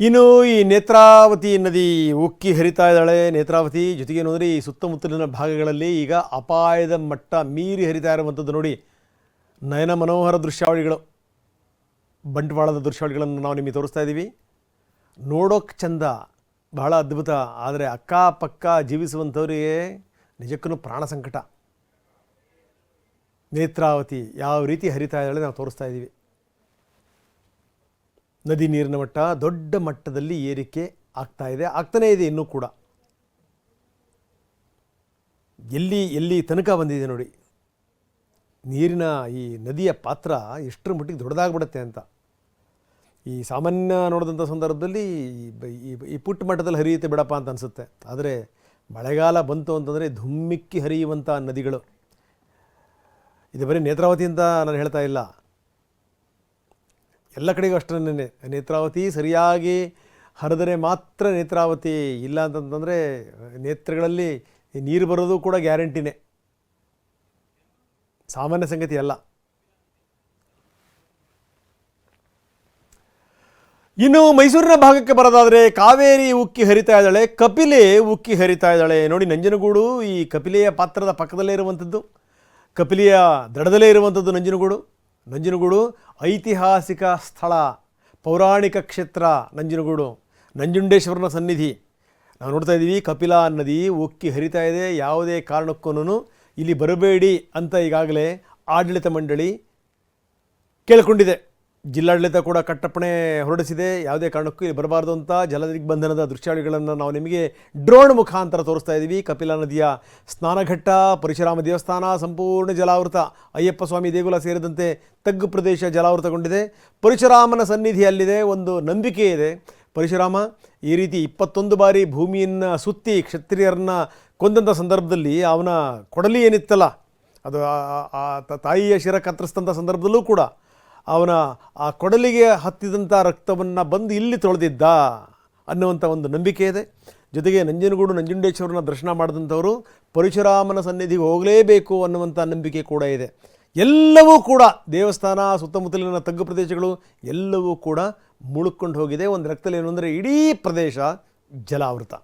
ಇನ್ನು ಈ ನೇತ್ರಾವತಿ ನದಿ ಉಕ್ಕಿ ಹರಿತಾ ಇದ್ದಾಳೆ. ನೇತ್ರಾವತಿ ಜೊತೆಗೆ ನೋಡಿದ್ರೆ ಈ ಸುತ್ತಮುತ್ತಲಿನ ಭಾಗಗಳಲ್ಲಿ ಈಗ ಅಪಾಯದ ಮಟ್ಟ ಮೀರಿ ಹರಿತಾ ಇರುವಂಥದ್ದು ನೋಡಿ. ನಯನ ಮನೋಹರ ದೃಶ್ಯಾವಳಿಗಳು, ಬಂಟ್ವಾಳದ ದೃಶ್ಯಾವಳಿಗಳನ್ನು ನಾವು ನಿಮಗೆ ತೋರಿಸ್ತಾ ಇದ್ದೀವಿ. ನೋಡೋಕ್ಕೆ ಚಂದ, ಬಹಳ ಅದ್ಭುತ, ಆದರೆ ಅಕ್ಕಪಕ್ಕ ಜೀವಿಸುವಂಥವರಿಗೆ ನಿಜಕ್ಕೂ ಪ್ರಾಣ ಸಂಕಟ. ನೇತ್ರಾವತಿ ಯಾವ ರೀತಿ ಹರಿತಾ ಇದ್ದಾಳೆ ನಾವು ತೋರಿಸ್ತಾ ಇದ್ದೀವಿ. ನದಿ ನೀರಿನ ಮಟ್ಟ ದೊಡ್ಡ ಮಟ್ಟದಲ್ಲಿ ಏರಿಕೆ ಆಗ್ತಾ ಇದೆ, ಆಗ್ತಾನೇ ಇದೆ ಇನ್ನೂ ಕೂಡ. ಎಲ್ಲಿ ಎಲ್ಲಿ ತನಕ ಬಂದಿದೆ ನೋಡಿ, ನೀರಿನ ಈ ನದಿಯ ಪಾತ್ರ ಎಷ್ಟರ ಮಟ್ಟಿಗೆ ದೊಡ್ಡದಾಗ್ಬಿಡುತ್ತೆ ಅಂತ. ಈ ಸಾಮಾನ್ಯ ನೋಡಿದಂಥ ಸಂದರ್ಭದಲ್ಲಿ ಈ ಪುಟ್ಟ ಮಟ್ಟದಲ್ಲಿ ಹರಿಯುತ್ತೆ ಬಿಡಪ್ಪ ಅಂತ ಅನಿಸುತ್ತೆ. ಆದರೆ ಮಳೆಗಾಲ ಬಂತು ಅಂತಂದರೆ ಧುಮ್ಮಿಕ್ಕಿ ಹರಿಯುವಂಥ ನದಿಗಳು. ಇದು ಬರೀ ನೇತ್ರಾವತಿ ಅಂತ ನಾನು ಹೇಳ್ತಾ ಇಲ್ಲ. ಎಲ್ಲ ಕಡೆಗೂ ಅಷ್ಟೇ ನೇತ್ರಾವತಿ ಸರಿಯಾಗಿ ಹರಿದರೆ ಮಾತ್ರ ನೇತ್ರಾವತಿ ಇಲ್ಲ ಅಂತಂತಂದರೆ ನೇತ್ರಗಳಲ್ಲಿ ನೀರು ಬರೋದು ಕೂಡ ಗ್ಯಾರಂಟಿನೇ. ಸಾಮಾನ್ಯ ಸಂಗತಿ ಅಲ್ಲ. ಇನ್ನು ಮೈಸೂರಿನ ಭಾಗಕ್ಕೆ ಬರೋದಾದರೆ ಕಾವೇರಿ ಉಕ್ಕಿ ಹರಿತಾ ಇದ್ದಾಳೆ, ಕಪಿಲೆ ಉಕ್ಕಿ ಹರಿತಾ ಇದ್ದಾಳೆ. ನೋಡಿ, ನಂಜನಗೂಡು ಈ ಕಪಿಲೆಯ ಪಾತ್ರದ ಪಕ್ಕದಲ್ಲೇ ಇರುವಂಥದ್ದು, ಕಪಿಲೆಯ ದಡದಲ್ಲೇ ಇರುವಂಥದ್ದು ನಂಜನಗೂಡು. ನಂಜನಗೂಡು ಐತಿಹಾಸಿಕ ಸ್ಥಳ, ಪೌರಾಣಿಕ ಕ್ಷೇತ್ರ ನಂಜನಗೂಡು, ನಂಜುಂಡೇಶ್ವರನ ಸನ್ನಿಧಿ. ನಾವು ನೋಡ್ತಾ ಇದ್ದೀವಿ, ಕಪಿಲಾ ನದಿ ಉಕ್ಕಿ ಹರಿತಾ ಇದೆ, ಯಾವುದೇ ಕಾರಣಕ್ಕೂ ಇಲ್ಲಿ ಬರಬೇಡಿ ಅಂತ ಈಗಾಗಲೇ ಆಡಳಿತ ಮಂಡಳಿ ಕೇಳಿಕೊಂಡಿದೆ. ಜಿಲ್ಲಾಡಳಿತ ಕೂಡ ಕಟ್ಟಪ್ಪಣೆ ಹೊರಡಿಸಿದೆ. ಯಾವುದೇ ಕಾರಣಕ್ಕೂ ಇಲ್ಲಿ ಬರಬಾರದು ಅಂತ ಜಲದಿಗ್ಬಂಧನದ ದೃಶ್ಯಾವಳಿಗಳನ್ನು ನಾವು ನಿಮಗೆ ಡ್ರೋಣ್ ಮುಖಾಂತರ ತೋರಿಸ್ತಾ ಇದ್ದೀವಿ. ಕಪಿಲಾ ನದಿಯ ಸ್ನಾನಘಟ್ಟ, ಪರಶುರಾಮ ದೇವಸ್ಥಾನ, ಸಂಪೂರ್ಣ ಜಲಾವೃತ, ಅಯ್ಯಪ್ಪ ಸ್ವಾಮಿ ದೇಗುಲ ಸೇರಿದಂತೆ ತಗ್ಗು ಪ್ರದೇಶ ಜಲಾವೃತಗೊಂಡಿದೆ. ಪರಶುರಾಮನ ಸನ್ನಿಧಿ ಅಲ್ಲಿದೆ ಒಂದು ನಂಬಿಕೆ ಇದೆ. ಪರಶುರಾಮ, ಈ ರೀತಿ ಇಪ್ಪತ್ತೊಂದು ಬಾರಿ ಭೂಮಿಯನ್ನು ಸುತ್ತಿ ಕ್ಷತ್ರಿಯರನ್ನ ಕೊಂದಂಥ ಸಂದರ್ಭದಲ್ಲಿ ಅವನ ಕೊಡಲಿ ಏನಿತ್ತಲ್ಲ, ಅದು ತಾಯಿಯ ಶಿರ ಕತ್ತರಿಸಿದಂಥ ಸಂದರ್ಭದಲ್ಲೂ ಕೂಡ ಅವನ ಆ ಕೊಡಲಿಗೆ ಹತ್ತಿದಂಥ ರಕ್ತವನ್ನು ಬಂದು ಇಲ್ಲಿ ತೊಳೆದಿದ್ದ ಅನ್ನುವಂಥ ಒಂದು ನಂಬಿಕೆ ಇದೆ. ಜೊತೆಗೆ ನಂಜನಗೂಡು ನಂಜುಂಡೇಶ್ವರನ ದರ್ಶನ ಮಾಡಿದಂಥವರು ಪರಶುರಾಮನ ಸನ್ನಿಧಿಗೆ ಹೋಗಲೇಬೇಕು ಅನ್ನುವಂಥ ನಂಬಿಕೆ ಕೂಡ ಇದೆ. ಎಲ್ಲವೂ ಕೂಡ ದೇವಸ್ಥಾನ, ಸುತ್ತಮುತ್ತಲಿನ ತಗ್ಗು ಪ್ರದೇಶಗಳು ಎಲ್ಲವೂ ಕೂಡ ಮುಳುಕೊಂಡು ಹೋಗಿದೆ. ಒಂದು ರಕ್ತದಲ್ಲಿ ಏನು ಅಂದರೆ ಇಡೀ ಪ್ರದೇಶ ಜಲಾವೃತ.